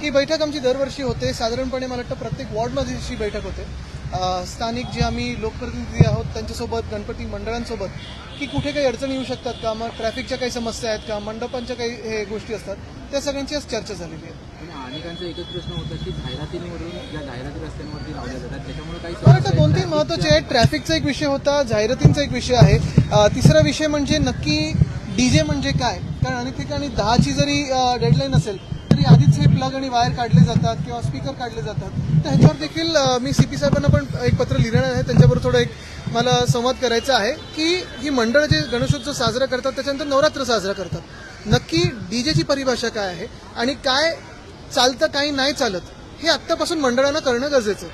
ही बैठक आमची दरवर्षी होते. साधारणपणे मला वाटतं प्रत्येक वॉर्डमध्ये अशी बैठक होते. स्थानिक जे आम्ही लोकप्रतिनिधी आहोत त्यांच्यासोबत गणपती मंडळांसोबत की कुठे काही अडचणी येऊ शकतात का? मग ट्रॅफिकच्या काही समस्या आहेत का? मंडपांच्या काही हे गोष्टी असतात. त्या सगळ्यांची आज चर्चा झालेली आहे. अनेकांचा एकच प्रश्न होता की जाहिरातींवरून ज्या जाहिराती रस्त्यांवरती लावल्या जातात त्याच्यामुळे काही मला वाटतं समस्या दोन तीन आहेत. महत्त्वाचे आहेत. ट्रॅफिकचा एक विषय होता जाहिरातींचा एक विषय आहे. तिसरा विषय म्हणजे नक्की डीजे म्हणजे काय? कारण अनेक ठिकाणी दहाची जरी डेडलाईन असेल तरी आधीच हे प्लग आणि वायर काढले जातात किंवा स्पीकर काढले जातात तर ह्याच्यावर देखील मी सी पी साहेबांना पण एक पत्र लिहिणार आहे. त्यांच्याबरोबर थोडं एक मला संवाद करायचा आहे की ही मंडळ जे गणेशोत्सव साजरा करतात त्याच्यानंतर नवरात्र साजरा करतात. नक्की डीजेची परिभाषा काय आहे आणि काय चालतं काही नाही चालत हे आत्तापासून मंडळांना करणं गरजेचं.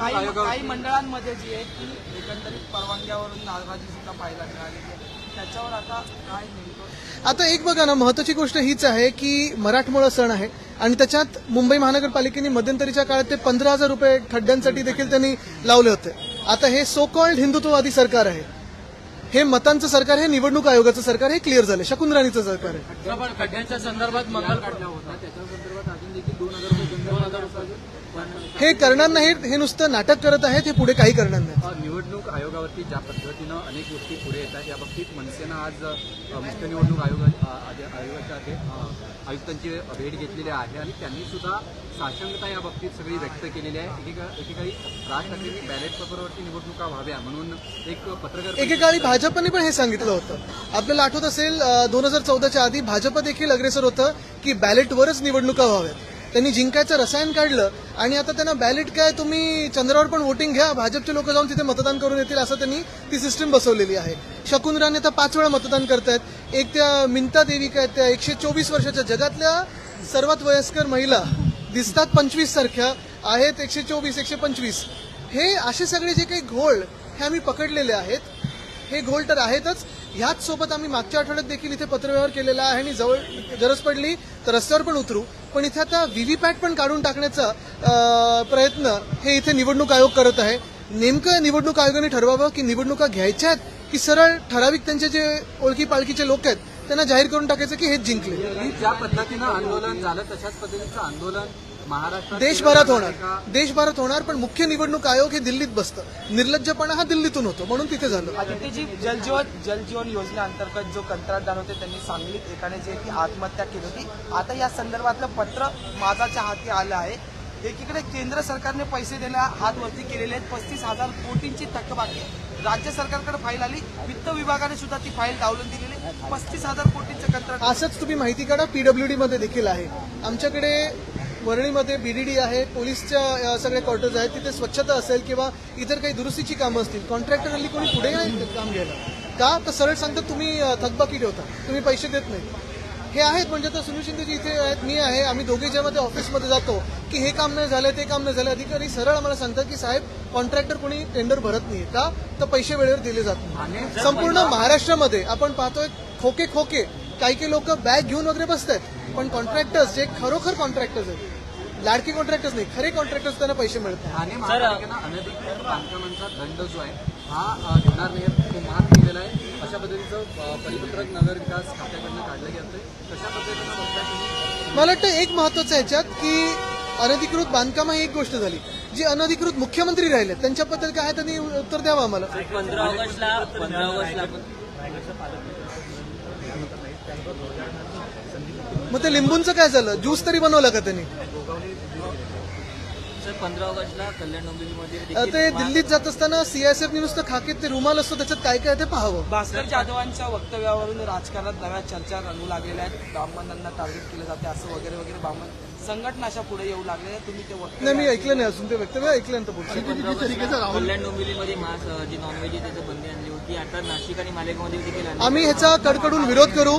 आहे काही मंडळांमध्ये जी आहे की एकंदरीत परवानग्यावरून नाराजी सुद्धा पाहायला मिळालेली आहे. त्याच्यावर आता काय नेमकं आता एक बघा ना महत्वाची गोष्ट हीच आहे की मराठमोळा सण आहे आणि त्याच्यात मुंबई महानगरपालिकेने मध्यंतरीच्या काळात ते पंधरा हजार रुपये खड्ड्यांसाठी देखील त्यांनी लावले होते. आता हे सो कॉल्ड हिंदुत्ववादी सरकार आहे. हे मतांचं सरकार हे निवडणूक आयोगाचं सरकार हे क्लिअर झालं शकुन राणीचं सरकार आहे. खड्ड्यांच्या संदर्भात मंगल काढला होता. त्याच्या संदर्भात अजून देखील दोन हजार रुपये हे करणार नाहीत हे नुसतं नाटक करत आहेत हे पुढे काही करणार नाही निवडणूक आयोगावरती ज्या पद्धतीनं अनेक गोष्टी पुढे येतात या बाबतीत मनसेनं आज मुख्य निवडणूक आयोग आयोगाच्या आयुक्तांची भेट घेतलेली आहे आणि त्यांनी सुद्धा साशंकता या बाबतीत सगळी व्यक्त केलेली आहे. एकेका एकेकाळी राज ठाकरेंनी बॅलेट पेपरवरती निवडणुका व्हाव्या म्हणून एक पत्रकार एकेकाळी भाजपने पण हे सांगितलं होतं. आपल्याला आठवत असेल दोन हजार चौदाच्या आधी भाजप देखील अग्रेसर होतं की बॅलेटवरच निवडणुका व्हाव्यात. त्यांनी जिंकायचं रसायन काढलं आणि आता त्यांना बॅलेट काय तुम्ही चंद्रावर पण वोटिंग घ्या. भाजपचे लोक जाऊन तिथे मतदान करून येतील असं त्यांनी ती सिस्टीम बसवलेली आहे. शकुन राणे आता पाच वेळा मतदान करतायत. एक त्या मिंता देवी काय त्या एकशे चोवीस वर्षाच्या जगातल्या सर्वात वयस्कर महिला दिसतात पंचवीस सारख्या आहेत एकशे चोवीस एकशे पंचवीस. हे असे सगळे जे काही घोळ हे आम्ही पकडलेले आहेत. हे घोळ तर आहेतच. ह्याच सोबत आम्ही मागच्या आठवड्यात देखील इथे पत्रव्यवहार केलेला आहे. आणि जवळ गरज पडली तर रस्त्यावर पण उतरू. पण इथे आता व्हीव्हीपॅट पण काढून टाकण्याचा प्रयत्न हे इथे निवडणूक आयोग करत आहे. नेमकं निवडणूक आयोगाने ठरवावं की निवडणुका घ्यायच्या आहेत की सरळ ठराविक त्यांचे जे ओळखी पाळखीचे लोक आहेत त्यांना जाहीर करून टाकायचं की हेच जिंकले? ज्या पद्धतीनं आंदोलन झालं तशाच पद्धतीचं आंदोलन देशभरात होणार? देशभरात होणार पण मुख्य निवडणूक आयोग हे दिल्लीत बसतं. निर्लज्जपणा हा दिल्लीतून होतो म्हणून तिथे झालं. आदित्यजी जलजीवन जलजीवन योजनेअंतर्गत जो कंत्राटदार होते त्यांनी सांगलीत एकाने जे की आत्महत्या केली होती. आता या संदर्भातलं पत्र माझाच्या हाती आलं आहे. एकीकडे केंद्र सरकारने पैसे द्यायला हात वरती केलेले आहेत. पस्तीस हजार कोटींची थकबाकी. राज्य सरकारकडे फाईल आली. वित्त विभागाने सुद्धा ती फाईल डावलून दिलेली. पस्तीस हजार कोटींचं कंत्राट असंच तुम्ही माहिती काढा पीडब्ल्यूडी मध्ये देखील आहे. आमच्याकडे वरळीमध्ये बीडीडी आहे पोलीसच्या सगळे क्वार्टर्स आहेत तिथे स्वच्छता असेल किंवा इतर काही दुरुस्तीची कामं असतील कॉन्ट्रॅक्टर हल्ली कोणी पुढे काम घ्यायला? का? तर सरळ सांगतात तुम्ही थकबाकी ठेवता तुम्ही पैसे देत नाही हे आहेत म्हणजे आता सुनील शिंदेजी इथे आहेत मी आहे आम्ही दोघे जेव्हा ते ऑफिसमध्ये जातो की हे काम नाही झालं ते काम नाही झालं अधिकारी सरळ आम्हाला सांगतात की साहेब कॉन्ट्रॅक्टर कोणी टेंडर भरत नाही का? तर पैसे वेळेवर दिले जात नाही. संपूर्ण महाराष्ट्रामध्ये आपण पाहतोय खोके खोके काही काही लोक बॅग घेऊन वगैरे बसत आहेत पण कॉन्ट्रॅक्टर्स जे खरोखर कॉन्ट्रॅक्टर्स आहेत लाडकी कॉन्ट्रॅक्टर्स नाही खरे कॉन्ट्रॅक्टर्स त्यांना पैसे मिळत नाही ठाणे महापालिकेनं अनधिकृत बांधकामांचा दंड जो आहे हा घेणार नाही तो माफ केलेला आहे. अशा पद्धतीचं परिपत्रक नगर विकास खात्याकडनं काढलं गेलं कशा पद्धतीनं बघताय तुम्ही मला वाटतं एक महत्वाचं आहे याच्यात की अनधिकृत बांधकाम ही एक गोष्ट झाली. जी अनधिकृत मुख्यमंत्री राहिले त्यांच्याबद्दल काय आहे त्यांनी उत्तर द्यावं आम्हाला? पंधरा ऑगस्टला पंधरा ऑगस्टला मग ते लिंबूंचं काय झालं? ज्यूस तरी बनवलं का त्यांनी? पंधरा ऑगस्टला कल्याण डोंबिवलीमध्ये ते दिल्लीत जात असताना सीआयएसएफनी नुसतं खाकीत ते रुमाल असतो त्याच्यात काय काय ते पाहावं. भास्कर जाधवांच्या वक्तव्यावरून राजकारणात नव्या चर्चा रंगू लागलेल्या आहेत. ब्राह्मणांना टार्गेट केलं जाते असं वगैरे वगैरे ब्राह्मण संघटना अशा पुढे येऊ लागल्या आहेत. तुम्ही ते वक्तव्य नाही मी ऐकलं नाही अजून ते वक्तव्य पंधरा ऑगस्टला कल्याण डोंबिवलीमध्ये मास जी नॉनव्हेज आहे त्याचं बंदी आणली होती. आता नाशिक आणि मालेगावमध्ये आम्ही ह्याचा कडकडून विरोध करू.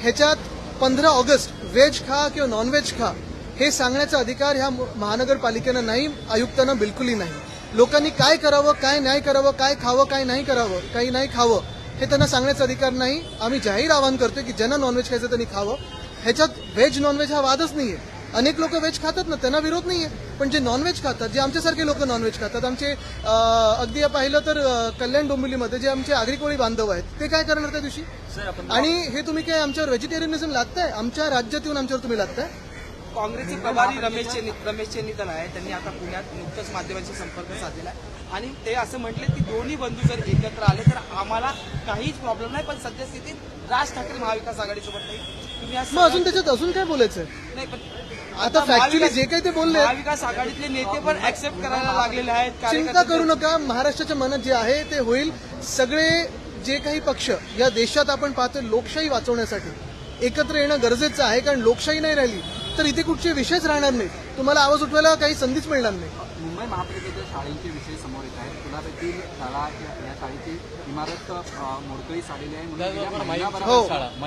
ह्याच्यात पंधरा ऑगस्ट व्हेज खा किंवा नॉनव्हेज खा हे सांगण्याचा अधिकार ह्या महानगरपालिकेनं नाही आयुक्तांना बिलकुलही नाही. लोकांनी काय करावं काय नाही करावं काय खावं काय नाही करावं काही नाही खावं हे त्यांना सांगण्याचा अधिकार नाही. आम्ही जाहीर आवाहन करतोय की ज्यांना नॉनव्हेज खायचं त्यांनी खावं. ह्याच्यात व्हेज नॉनव्हेज हा वादच नाही आहे अनेक लोक व्हेज खातात ना त्यांना विरोध नाहीये. पण जे नॉनव्हेज खातात जे आमच्यासारखे लोक नॉनव्हेज खातात आमचे अगदी पाहिलं तर कल्याण डोंबिवलीमध्ये जे आमचे आग्रिकोळी बांधव आहेत ते काय करणार त्या दिवशी? सर आपण आणि हे तुम्ही काय आमच्यावर व्हेजिटेरियनिझम लागताय आमच्या राज्यात येऊन आमच्यावर तुम्ही लागताय काँग्रेसचे प्रभारी रमेश रमेश चेन्नीतल आहे त्यांनी आता पुण्यात नुकतंच माध्यमांशी संपर्क साधलेला आहे. आणि ते असं म्हटले की दोन्ही बंधू जर एकत्र आले तर आम्हाला काहीच प्रॉब्लेम नाही पण सद्यस्थितीत राज ठाकरे महाविकास आघाडीसोबत नाही. तुम्ही आज मग अजून त्याच्यात अजून काय बोलायचं नाही पण आता महाविकास- जे काही ते बोलले महाविकास आघाडीतले नेते पण ऍक्सेप्ट करायला लागलेले आहेत चिंता कार्यकर्ते- करू नका महाराष्ट्राच्या मनात जे आहे ते होईल. सगळे जे काही पक्ष या देशात आपण पाहतोय लोकशाही वाचवण्यासाठी. एकत्र येणं गरजेचं आहे कारण लोकशाही नाही राहिली तर इथे कुठचे विषयच राहणार नाही. तुम्हाला आवाज उठवायला काही संधीच मिळणार नाही. मुंबई महापालिकेच्या शाळेचे विषय समोर पुण्यातील शाळा या शाळेची इमारत मोडकळीस आलेली आहे. म्हणून हो.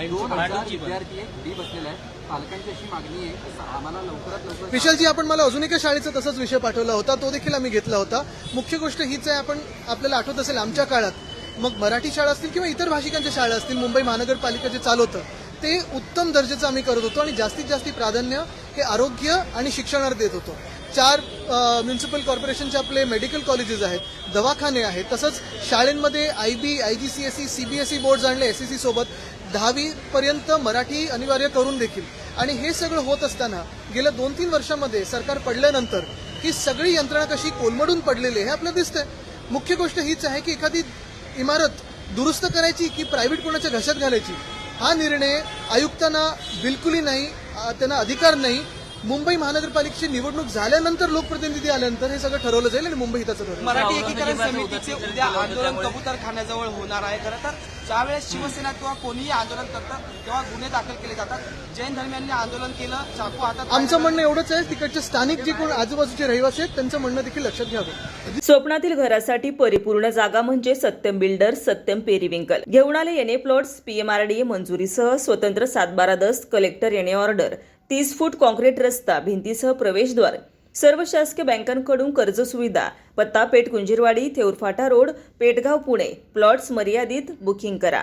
दोन हजार विद्यार्थी घरी बसलेले आहेत. पालकांची अशी मागणी आहे की आम्हाला लवकरात लवकर विशालजी आपण मला अजून एका शाळेचा तसाच विषय पाठवला होता. तो देखील आम्ही घेतला होता. मुख्य गोष्ट हीच आहे आपण आपल्याला आठवत असेल आमच्या काळात मग मराठी शाळा असतील किंवा इतर भाषिकांच्या शाळा असतील मुंबई महानगरपालिका जे चालवतं ते उत्तम दर्जाचं आम्ही करत होतो आणि जास्तीत जास्त प्राधान्य हे आरोग्य आणि शिक्षणावर देत होतो. चार म्युन्सिपल कॉर्पोरेशनचे आपले मेडिकल कॉलेजेस आहेत दवाखाने आहेत तसंच शाळेंमध्ये I B I G C S C B S E board आणले एस सी सोबत. दहावीपर्यंत मराठी अनिवार्य करून देखील. आणि हे सगळं होत असताना गेल्या दोन तीन वर्षामध्ये सरकार पडल्यानंतर ही सगळी यंत्रणा कशी कोलमडून पडलेली आहे हे आपल्याला दिसतंय. मुख्य गोष्ट हीच आहे की एखादी इमारत दुरुस्त करायची की प्रायव्हेट कोणाच्या घशात घालायची? हा निर्णय आयुक्तांना बिलकुलही नाही त्यांना अधिकार नाही. मुंबई महानगरपालिकेची निवडणूक झाल्यानंतर लोकप्रतिनिधी आल्यानंतर हे सगळं ठरवलं जाईल आणि मुंबई हिताचं ठरेल मराठी एकीकरण समितीचे उद्या आंदोलन कबूतर खाण्याजवळ होणार आहे. खरं तर ज्यावेळेस शिवसेना किंवा कोणीही आंदोलन करतं तेव्हा गुन्हे दाखल केले जातात. जैन धर्मियांनी आंदोलन केलं चाकू हातात आमचं म्हणणं एवढंच आहे तिकडचे स्थानिक जे कोण आजूबाजूचे रहिवासी आहेत त्यांचं म्हणणं देखील लक्षात घ्यावं. स्वप्नातील घरासाठी परिपूर्ण जागा म्हणजे सत्यम बिल्डर सत्यम पेरिविंकल. घेऊन आले एनए प्लॉट्स पीएमआरडीए मंजुरीसह स्वतंत्र सातबारा दस कलेक्टर एनए ऑर्डर. तीस फूट कॉन्क्रीट रस्ता भिंतीसह प्रवेशद्वार सर्व शासकीय बँकांकडून कर्ज सुविधा पत्ता पेठ कुंजीरवाडी थेऊरफाटा रोड पेटगाव पुणे. प्लॉट्स मर्यादित बुकिंग करा.